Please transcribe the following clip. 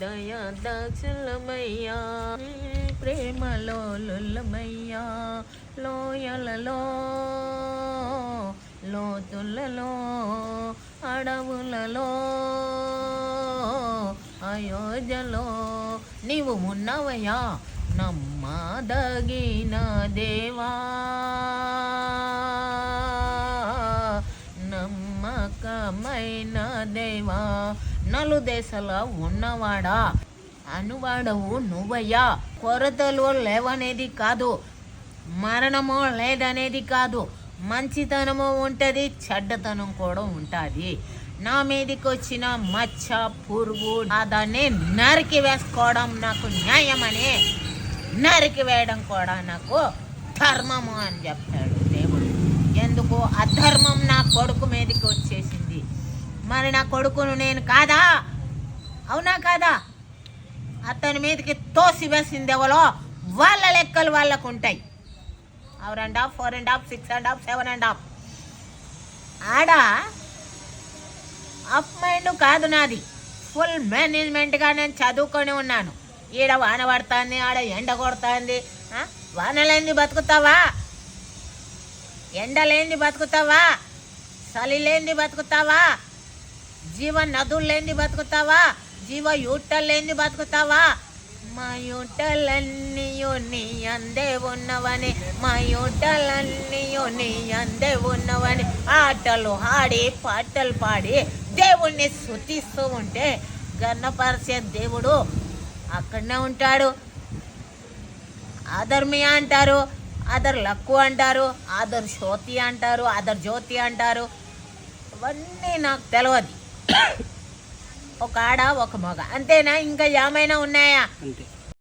దయ దాక్షలమయ్యా ప్రేమలో లుల్లమయ్యా లోయలలో లోతులలో అడవులలో అయోధ్యలో నీవు ఉన్నవయ్యా. నమ్మదగిన దేవా. నా దేవా నలు దేశాల ఉన్నవాడా? అనువాడవు నువ్వయ్యా కొరతలు లేవనేది కాదు మరణము లేదనేది కాదు మంచితనము ఉంటుంది చెడ్డతనం కూడా ఉంటుంది. నా మీదకి వచ్చిన మచ్చ పురుగు దాన్ని నరికి వేసుకోవడం నాకు న్యాయమని నరికి వేయడం కూడా నాకు ధర్మము అని చెప్తాడు దేవుడు. ఎందుకు? అధర్మం నా కొడుకు మీదకి వచ్చేసింది మరి నా కొడుకును నేను కాదా? అవునా కాదా? అతని మీదకి తోసి వేసింది ఎవరో వాళ్ళ లెక్కలు వాళ్ళకు ఉంటాయి. Hour and half four and half six and half seven and half ఆడ? అప్ మైండ్ కాదు నాది. ఫుల్ మేనేజ్మెంట్గా నేను చదువుకొని ఉన్నాను. ఈడ వాన పడుతుంది ఆడ ఎండ కొడుతుంది. వానలేంది బతుకుతావా? ఎండలేంది బతుకుతావా? చలి లేంది బతుకుతావా? జీవ నదులు లేని బతుకుతావా? జీవ యూటలు లేని బతుకుతావా? మా యూటలన్నీయో నీ అందే ఉన్నవని మా యూటలన్నీయో నీ అందే ఉన్నవని ఆటలు ఆడి పాటలు పాడి దేవుణ్ణి శుతిస్తూ ఉంటే గన్నపరిచే దేవుడు అక్కడనే ఉంటాడు. ఆదర్మి అంటారు అదర్ లక్కు అంటారు ఆదర్ జ్యోతి అంటారు ఆధర్ జ్యోతి అంటారు. ఇవన్నీ నాకు తెలియదు ఒక ఆడ ఒక మగ. అంతేనా? ఇంకా ఏమైనా ఉన్నాయా? అంతే.